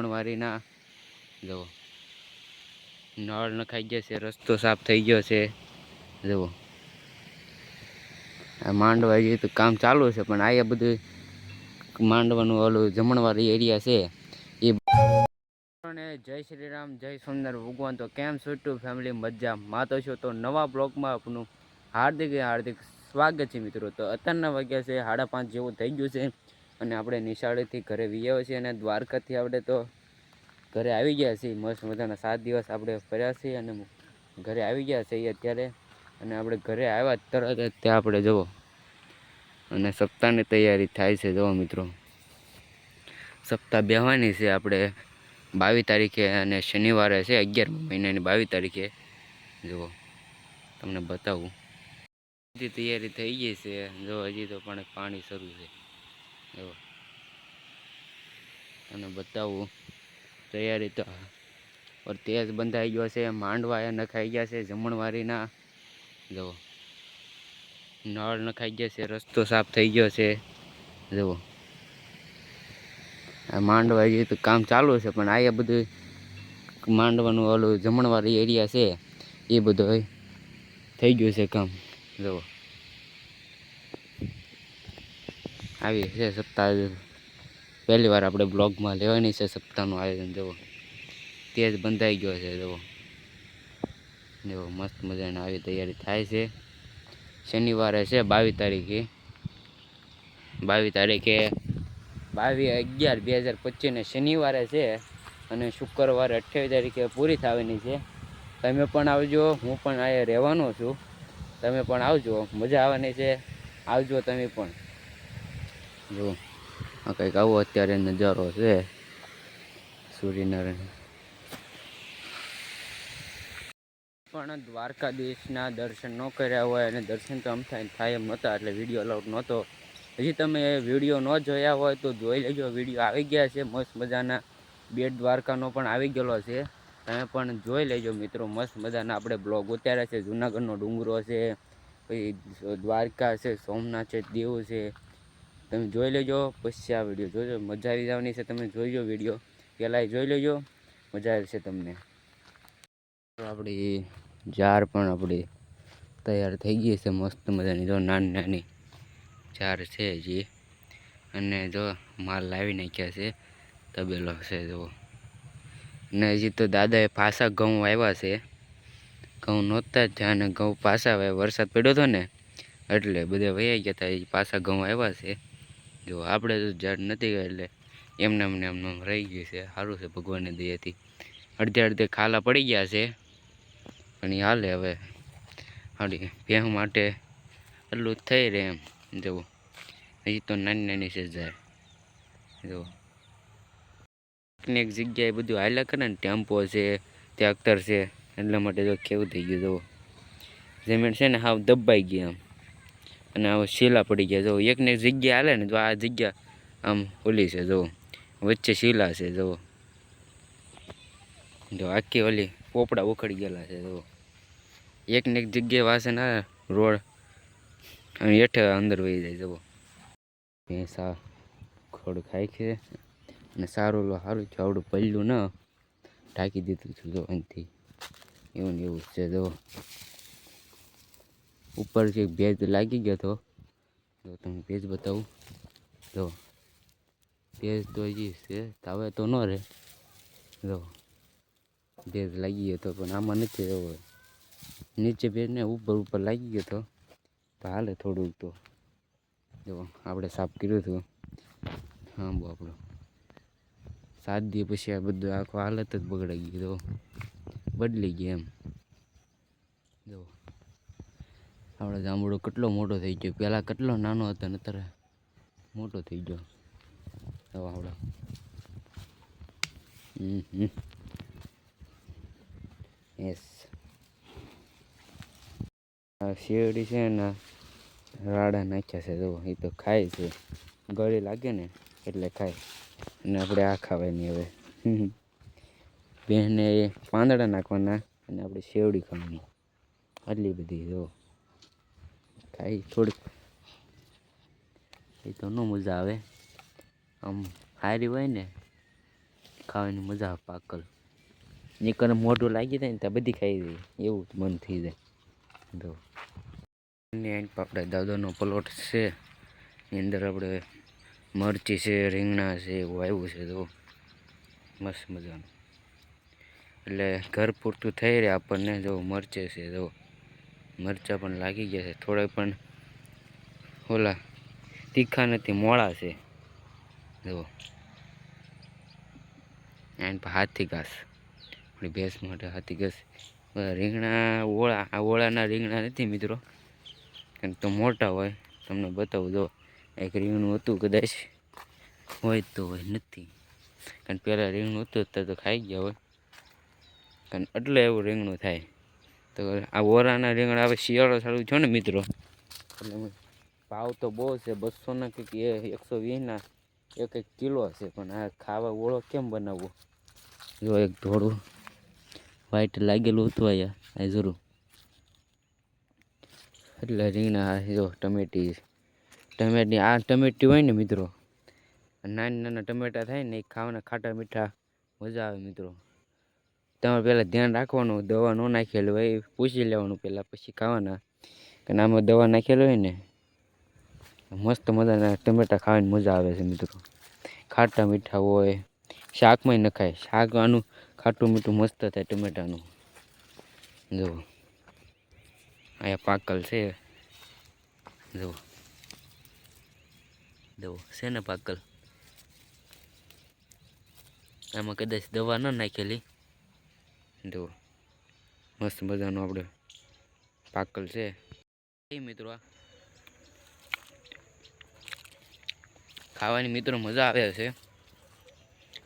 જમણવારીના, જુઓ. નળ નખાઈ ગયા છે, રસ્તો સાફ થઈ ગયો છે, જુઓ. આ માંડવા જે તો કામ ચાલુ છે, પણ અહીંયા બધું માંડવાનું ઓલું જમણવાળી એરિયા છે, એ જય શ્રી રામ જય સુંદર ભગવાન, તો કેમ છૂટું ફેમિલી? મજા માતો છો, તો નવા બ્લોગમાં આપનું હાર્દિક હાર્દિક સ્વાગત છે મિત્રો. તો અત્યારના વાગ્યા છે, સાડા પાંચ જેવું થઈ ગયું છે. અને આપણે નિશાળેથી ઘરે વિયા છીએ અને દ્વારકાથી આપણે તો ઘરે આવી ગયા છીએ. મસ્ત મજાના સાત દિવસ આપણે ફર્યા છીએ અને ઘરે આવી ગયા છીએ અત્યારે. અને આપણે ઘરે આવ્યા તરત જ ત્યાં આપણે જુઓ. અને સપ્તાહની તૈયારી થાય છે, જુઓ મિત્રો. સપ્તાહ બેહવાની છે આપણે. બાવીસ તારીખે અને શનિવારે છે, અગિયારમા મહિનાની બાવીસ તારીખે. જુઓ. તમને બતાવું. બધી તૈયારી થઈ ગઈ છે. જો હજી તો પણ પાણી શરૂ છે. અને બતાવું, તૈયારી તો પર તેજ બંધાઈ ગયો છે, માંડવા એ નખાઈ ગયા છે, જમણવારીના. જુઓ. નળ નખાઈ ગયા છે, રસ્તો સાફ થઈ ગયો છે. જુઓ. આ માંડવા જે તો કામ ચાલુ છે, પણ આ બધું માંડવાનું ઓલું જમણવાળી એરિયા છે, એ બધો થઈ ગયું છે કામ. જુઓ. આવી છે સપ્તાહ પહેલી વાર આપણે બ્લોગમાં લેવાની છે સપ્તાહનું આયોજન, જુઓ. તે જ બંધાઈ ગયો છે, જુઓ. જુઓ, મસ્ત મજાની આવી તૈયારી થાય છે. શનિવારે છે બાવીસ તારીખે. બાવીસ તારીખે બાવીસ અગિયાર બે હજાર પચીસને શનિવારે છે અને શુક્રવારે અઠ્યાવીસ તારીખે પૂરી થવાની છે. તમે પણ આવજો, હું પણ અહીંયા રહેવાનો છું. તમે પણ આવજો, મજા આવવાની છે. આવજો તમે પણ. જો, આ કંઈક આવો અત્યારે નજારો છે. સૂર્યનારાયણ. પણ દ્વારકાધીશના દર્શન ન કર્યા હોય અને દર્શન તો આમ થાય થાય એમ નહોતા, એટલે વીડિયો અલાઉડ નહોતો. હજી તમે વીડિયો ન જોયા હોય તો જોઈ લેજો વીડિયો આવી ગયા છે, મસ્ત મજાના. બેટ દ્વારકાનો પણ આવી ગયેલો છે. તમે પણ જોઈ લેજો મિત્રો, મસ્ત મજાના. આપણે બ્લોગ ઉતાર્યા છે, જુનાગઢનો ડુંગરો છે, પછી દ્વારકા છે, સોમનાથ છે, દેવ છે. તમે જોઈ લેજો, પછી આ વીડિયો જોજો. મજા આવી જવાની છે, તમે જોઈજો વીડિયો પહેલાં જોઈ લેજો, મજા આવશે તમને. આપણી જાર પણ આપણી તૈયાર થઈ ગઈ છે, મસ્ત મજાની. જો નાની નાની જાર છે હજી. અને જો માલ લાવી નાખ્યા છે, તબેલો છે, જો. અને હજી તો દાદાએ પાછા ઘઉં આવ્યા છે. ઘઉં નહોતા જ અને ઘઉં પાછા વરસાદ પડ્યો હતો ને, એટલે બધા વહી ગયા હતા પાછા ઘઉં આવ્યા છે. જો આપણે તો ઝાડ નથી એટલે એમને એમને એમને રહી ગયું છે. સારું છે ભગવાનની દયાથી. અડધે અડધે ખાલા પડી ગયા છે. પણ એ હાલે હવે. હાડી, ભેહ માટે એટલું થઈ રહે એમ. જવું હજી તો નાની નાની છે જાય જુઓ એક જગ્યાએ બધું હાલ્યા કરે ને, ટેમ્પો છે ત્યાં અખ્તર છે, એટલા માટે જો કેવું થઈ ગયું જુઓ જમીન છે ને હાવ દબાઈ ગયા આમ. અને હવે શીલા પડી ગયા. જો એકને એક જગ્યા હાલે ને તો આ જગ્યા આમ ઓલી છે જુઓ વચ્ચે શીલા છે જુઓ જો આખી ઓલી પોપડા ઉખડી ગયેલા છે જુઓ એકને એક જગ્યાએ વાસે ના, રોડ અને હેઠે અંદર વહી જાય જુઓ ભેંસા ખોડ ખાય છે અને સારું સારું છે, આવડું પહેલું ન ઢાંકી દીધું છું, જો, અહીંથી. એવું ને એવું છે, જો. ઉપરથી જે ભેજ લાગી ગયો હતો. જો તમને ભેજ બતાવું. જો, ભેજ તો હજી છે, તાવે તો ન રહે. જો, ભેજ લાગી ગયો હતો, પણ આમાં નથી એવો નીચે ભેજ ને ઉપર ઉપર લાગી ગયો હતો. તો હાલે થોડુંક તો. જો, આપણે સાફ કર્યું હતું. હા બહુ આપણો. સાત દી પછી આ બધું આખો હાલત જ બગડાઈ ગયો બદલી ગઈ એમ. જો. આપણે જાંબુડો કેટલો મોટો થઈ ગયો. પહેલાં કેટલો નાનો હતો ને અત્યારે મોટો થઈ ગયો. હવે આપણે યસ શેરડી છે ને રાડા નાખ્યા છે, જુઓ. એ તો ખાય છે. ગળી લાગે ને એટલે ખાય. અને આપણે આ ખાવાની હવે. બેને પાંદડા નાખવાના અને આપણે શેવડી ખાવાની. આટલી બધી જો ખાઈ થોડીક. એ તો ન મજા આવે. આમ હારી હોય ને, ખાવાની મજા આવે પાકલ. નીકળને મોઢું લાગી જાય ને ત્યાં બધી ખાઈ જાય. એવું જ મન થઈ જાય. તો એની આપણે દાદાનો પ્લોટ છે. એની અંદર આપણે મરચી છે, રીંગણા છે, એવું આવ્યું છે તો મસ્ત મજાનું. એટલે ઘર પૂરતું થઈ રહે આપણને જો મરચે છે જો મરચાં પણ લાગી ગયા છે. થોડા પણ, ઓલા, તીખા નથી, મોળા છે. જો એન્ડ હાથી ઘાસ. ભેંસ માટે હાથી ઘાસ. રીંગણા, ઓળા, આ ઓળાના રીંગણા નથી મિત્રો. કારણ તો મોટા હોય. તમને બતાવું જો એક રીંગણું હતું કદાચ. હોય તો હોય, નથી. કારણ પહેલાં રીંગણું હતું, અત્યારે તો ખાઈ ગયા હોય. કારણ એટલે એવું રીંગણું થાય. તો આ ઓરાના રીંગણા હવે શિયાળો સારું છો ને મિત્રો. એટલે ભાવ તો બહુ છે બસોના કંઈક એ એકસો વીસના એક એક કિલો છે, પણ આ ખાવા ઓળો કેમ બનાવવો? જો એક ધોળું વ્હાઈટ લાગેલું હતું અહીંયા, આ જરૂર એટલે રીંગણા જો ટમેટી ટમેટી, આ ટમેટી હોય ને મિત્રો, નાના નાના ટમેટા થાય ને, એ ખાવાના ખાટા મીઠા મજા આવે મિત્રો. તમારે પહેલાં ધ્યાન રાખવાનું, દવા ન નાખેલું હોય એ પૂછી લેવાનું પહેલાં પછી ખાવાના. કારણ આમાં દવા નાખેલી હોય ને મસ્ત મજાના ટમેટા ખાવાની મજા આવે છે મિત્રો. ખાટા મીઠા હોય, શાકમાંય નખાય શાક આનું ખાટું મીઠું મસ્ત થાય ટમેટાનું. જુઓ અહીંયા પાકલ છે. જુઓ જુઓ છે ને પાકલ? આમાં કદાચ દવા ન નાખેલી. જુઓ મસ્ત મજાનું આપણે પાકલ છે. એ મિત્રો ખાવાની મિત્રો મજા આવે છે.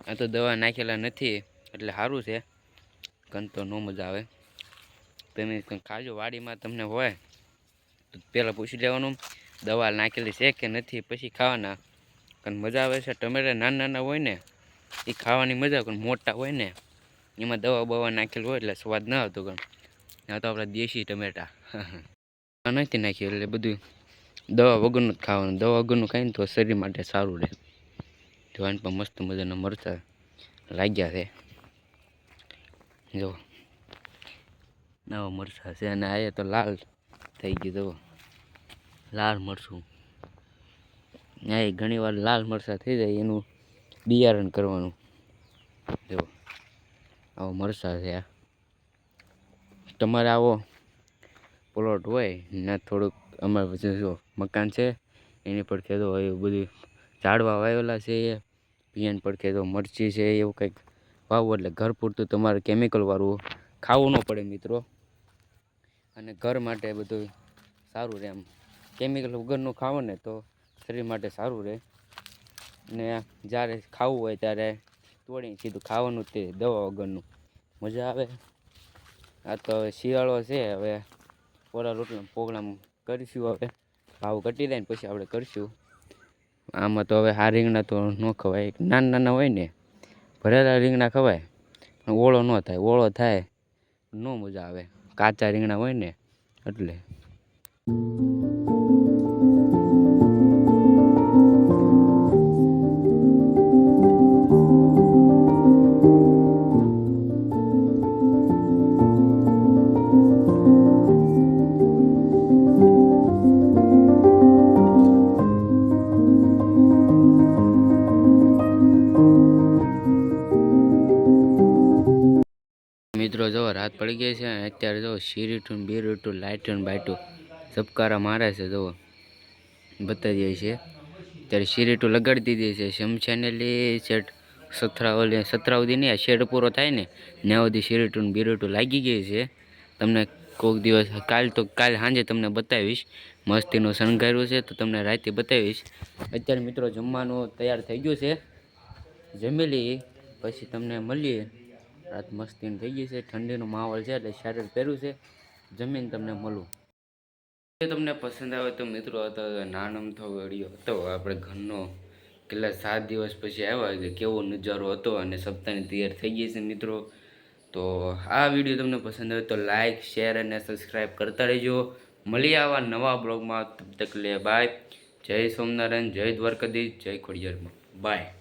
આ તો દવા નાખેલા નથી, એટલે સારું છે. કંઈ તો ન મજા આવે. તમે ખાજો, વાડીમાં તમને હોય, તો પહેલાં પૂછી લેવાનું દવા નાખેલી છે કે નથી, પછી ખાવાના. કારણ મજા આવે છે. ટમેટા નાના નાના હોય ને, એ ખાવાની મજા પણ મોટા હોય ને એમાં દવા બવા નાખેલું હોય એટલે સ્વાદ ન આવતો કારણ આ તો આપણા દેશી ટમેટા. નથી નાખ્યું એટલે બધું દવા વગરનું જ ખાવાનું. દવા વગરનું ખાઈને તો શરીર માટે સારું રહે. જોવાની પણ મસ્ત મજાના મરચાં લાગ્યા છે. જો. નવા મરચાં છે અને આ તો લાલ થઈ ગયું, જુઓ. લાલ મરચું. આ ઘણી વાર લાલ મરચાં થઈ જાય, એનું બિયારણ કરવાનું. જો આવો મરચાં છે. તમારે આવો પ્લોટ હોય ને થોડુંક અમારે જો મકાન છે, એની પર ખેડો એવું બધું. ઝાડવા વાવેલા છે એ, પિયન પર ખેડો મરચી છે, એવું કંઈક વાવવું એટલે ઘર પૂરતું તમારે કેમિકલવાળું ખાવું ન પડે મિત્રો. અને ઘર માટે બધું સારું રહે એમ. કેમિકલ વગરનું ખાવો ને તો શરીર માટે સારું રહે. ને જ્યારે ખાવું હોય ત્યારે તોડીને સીધું ખાવાનું તે દવા વગરનું. મજા આવે. આ તો હવે શિયાળો છે, હવે પોરા રોટલા પ્રોગ્રામ કરીશું હવે. ભાવ ઘટી જાય ને પછી આપણે કરીશું. આમાં તો હવે આ રીંગણા તો ન ખવાય નાના નાના હોય ને, ભરેલા રીંગણા ખવાય, પણ ઓળો ન થાય, ઓળો થાય, ન મજા આવે. કાચા રીંગણા હોય ને, એટલે. પડી ગઈ છે. અને અત્યારે જો શીરીટું બીરીટું લાઇટું બાઇટું ઝબકારા મારે છે જો બતાવી જાય છે ત્યારે શીરીટું લગાડી દીધી છે. શમશાનેલી શેઠ સથરા ઓલી, સતરા સુધી નહીં શેડ પૂરો થાય ને, ત્યાં સુધી શીરીટું બીરીટું લાગી ગઈ છે. તમને કોઈક દિવસ, કાલ તો કાલ સાંજે તમને બતાવીશ. મસ્તીનું શણગાર્યું છે, તો તમને રાતે બતાવીશ. અત્યારે મિત્રો જમવાનું તૈયાર થઈ ગયું છે. જમી લઈએ. પછી તમને મળીએ. રાત મસ્તીને થઈ ગઈ છે, ઠંડીનો માહોલ છે એટલે શેટર પહેર્યું છે. જમીન તમને મળું. જો તમને પસંદ આવે તો મિત્રો હતો નાનમથો વીડિયો હતો. આપણે ઘરનો કેટલા સાત દિવસ પછી આવ્યા કે કેવો નજારો હતો અને સપ્તાહની તૈયાર થઈ ગઈ છે મિત્રો. તો આ વીડિયો તમને પસંદ આવે તો લાઇક શેર અને સબસ્ક્રાઈબ કરતા રહેજો. મળીએ આવા નવા બ્લોગમાં. તબ તક લે, બાય. જય સોમનારાયણ જય દ્વારકાધીશ, જય ખોડિયારમાં. બાય.